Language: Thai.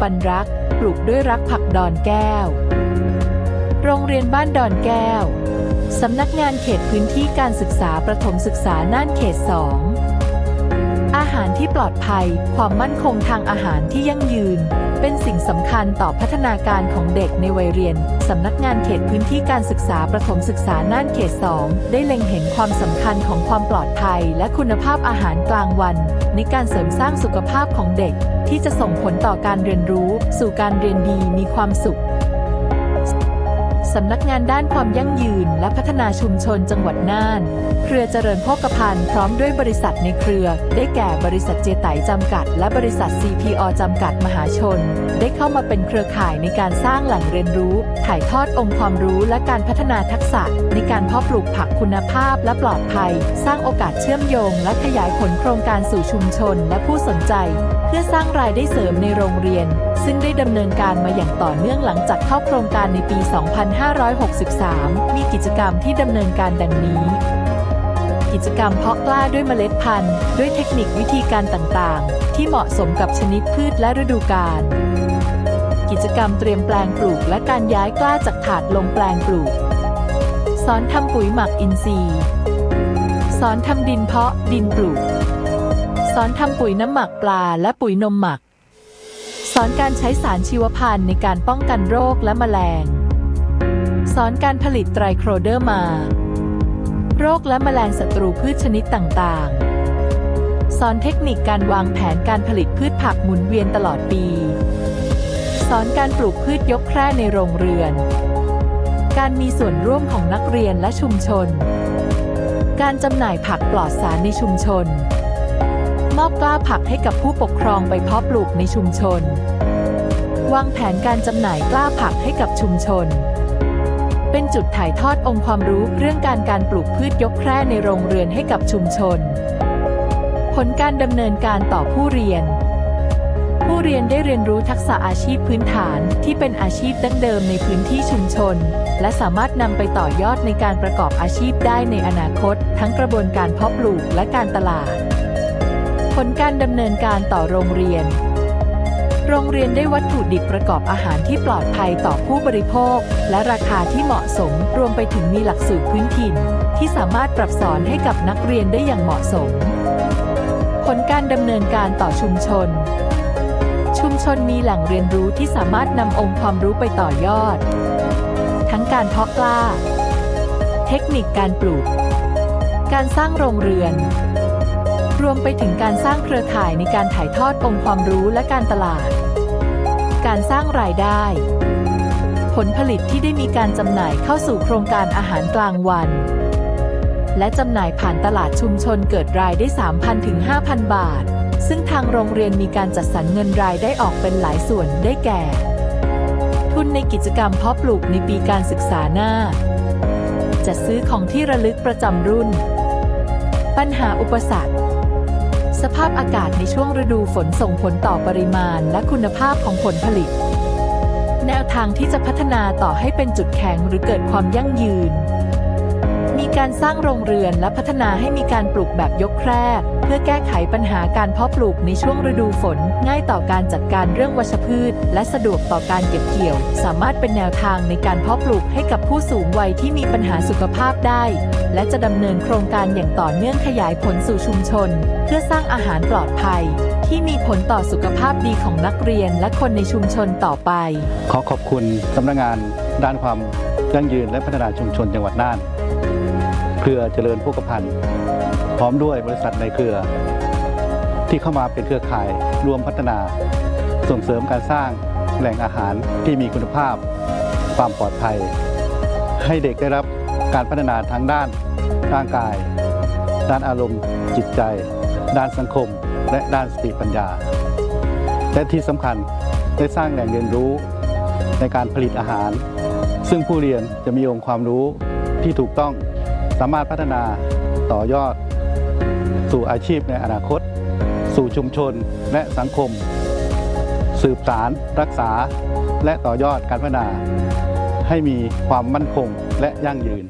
ปันรัก ปลูกด้วยรักผักดอนแก้ว โรงเรียนบ้านดอนแก้ว สำนักงานเขตพื้นที่การศึกษาประถมศึกษาน่านเขต 2 อาหารที่ปลอดภัย ความมั่นคงทางอาหารที่ยั่งยืน เป็นสิ่งสำคัญต่อพัฒนาการของเด็กในวัยเรียน สำนักงานเขตพื้นที่การศึกษาประถมศึกษาน่านเขต 2 ได้เล็งเห็นความสำคัญของความปลอดภัย และคุณภาพอาหารกลางวัน ในการเสริมสร้างสุขภาพของเด็ก ที่จะส่งผลต่อการเรียนรู้ สู่การเรียนดีมีความสุข สำนักงานด้านความยั่งยืนและพัฒนาชุมชนจังหวัดน่าน เครือเจริญโภคภัณฑ์พร้อมด้วยบริษัทในเครือ ได้แก่บริษัทเจไตจำกัด และบริษัท CPO จำกัดมหาชน ได้เข้ามาเป็นเครือข่ายในการสร้างแหล่งเรียนรู้ ถ่ายทอดองค์ความรู้และการพัฒนาทักษะ ในการเพาะปลูกผักคุณภาพและปลอดภัย สร้างโอกาสเชื่อมโยง และขยายผลโครงการสู่ชุมชนและผู้สนใจ เพื่อสร้างรายได้เสริมในโรงเรียน ซึ่งได้ดำเนินการมาอย่างต่อเนื่องหลังจากเข้าโครงการในปี2563 มีกิจกรรมที่ดำเนินการดังนี้ กิจกรรมเพาะกล้าด้วยเมล็ดพันธุ์ ด้วยเทคนิควิธีการต่างๆ ที่เหมาะสมกับชนิดพืชและฤดูกาล กิจกรรมเตรียมแปลงปลูกและการย้ายกล้าจากถาดลงแปลงปลูก สอนทำปุ๋ยหมักอินทรีย์ สอนทำดินเพาะดินปลูก สอนทำปุ๋ยน้ำหมักปลาและปุ๋ยนมหมัก สอนการใช้สารชีวพันธุ์ในการป้องกันโรคและแมลง สอนการผลิตไตรโครเดอร์มา โรคและแมลงศัตรูพืชชนิดต่างๆ สอนเทคนิคการวางแผนการผลิตพืชผักหมุนเวียนตลอดปี สอนการปลูกพืชยกแคร่ในโรงเรือน การมีส่วนร่วมของนักเรียนและชุมชน การจำหน่ายผักปลอดสารในชุมชน มอบกล้าผักให้กับผู้ปกครองไปเพาะปลูกในชุมชน วางแผนการจำหน่ายกล้าผักให้กับชุมชน เป็นจุดถ่ายทอดองค์ความรู้เรื่องการการปลูกพืชยกแคร่ในโรงเรือนให้กับชุมชน ผลการดำเนินการต่อผู้เรียน ผู้เรียนได้เรียนรู้ทักษะอาชีพพื้นฐานที่เป็นอาชีพดั้งเดิมในพื้นที่ชุมชน และสามารถนำไปต่อยอดในการประกอบอาชีพได้ในอนาคต ทั้งกระบวนการเพาะปลูกและการตลาด ผลการดำเนินการต่อโรงเรียน โรงเรียนได้วัตถุดิบประกอบอาหารที่ปลอดภัยต่อผู้บริโภค และราคาที่เหมาะสมรวมไปถึงมีหลักสูตรพื้นถิ่น ที่สามารถปรับสอนให้กับนักเรียนได้อย่างเหมาะสม ผลการดำเนินการต่อชุมชน ชุมชนมีแหล่งเรียนรู้ที่สามารถนำองค์ความรู้ไปต่อยอด ทั้งการเพาะกล้า เทคนิคการปลูก การสร้างโรงเรือน รวมไปถึงการสร้างเครือข่ายในการถ่ายทอดองค์ความรู้และการตลาด การสร้างรายได้ ผลผลิตที่ได้มีการจำหน่ายเข้าสู่โครงการอาหารกลางวัน และจำหน่ายผ่านตลาดชุมชนเกิดรายได้ 3,000ถึง5,000 บาท ซึ่งทางโรงเรียนมีการจัดสรรเงินรายได้ออกเป็นหลายส่วนได้แก่ ทุนในกิจกรรมเพาะปลูกในปีการศึกษาหน้าจัดซื้อของที่ระลึกประจำรุ่น ปัญหาอุปสรรค สภาพอากาศในช่วงฤดูฝนส่งผลต่อปริมาณและคุณภาพของผลผลิต แนวทางที่จะพัฒนาต่อให้เป็นจุดแข็งหรือเกิดความยั่งยืน มีการสร้างโรงเรือนและพัฒนาให้มีการปลูกแบบยกแคร่เพื่อแก้ไขปัญหาการเพาะปลูกในช่วงฤดูฝน ง่ายต่อการจัดการเรื่องวัชพืช และสะดวกต่อการเก็บเกี่ยว สามารถเป็นแนวทางในการเพาะปลูกให้กับผู้สูงวัยที่มีปัญหาสุขภาพได้ และจะดำเนินโครงการอย่างต่อเนื่องขยายผลสู่ชุมชน เพื่อสร้างอาหารปลอดภัย ที่มีผลต่อสุขภาพดีของนักเรียนและคนในชุมชนต่อไป ขอขอบคุณสำนักงานด้านความยั่งยืนและพัฒนาชุมชนจังหวัดน่าน เครือเจริญโภคภัณฑ์พร้อมด้วยบริษัทในเครือ ที่เข้ามาเป็นเครือข่ายรวมพัฒนา ส่งเสริมการสร้างแหล่งอาหารที่มีคุณภาพ ความปลอดภัย ให้เด็กได้รับการพัฒนาทั้งด้านร่างกาย ด้านอารมณ์จิตใจ ด้านสังคม และด้านสติปัญญา และที่สำคัญได้สร้างแหล่งเรียนรู้ในการผลิตอาหาร ซึ่งผู้เรียนจะมีองค์ความรู้ที่ถูกต้อง สามารถพัฒนาต่อยอด สู่อาชีพในอนาคต สู่ชุมชนและสังคม สืบสาร รักษา และต่อยอดการพัฒนา ให้มีความมั่นคงและยั่งยืน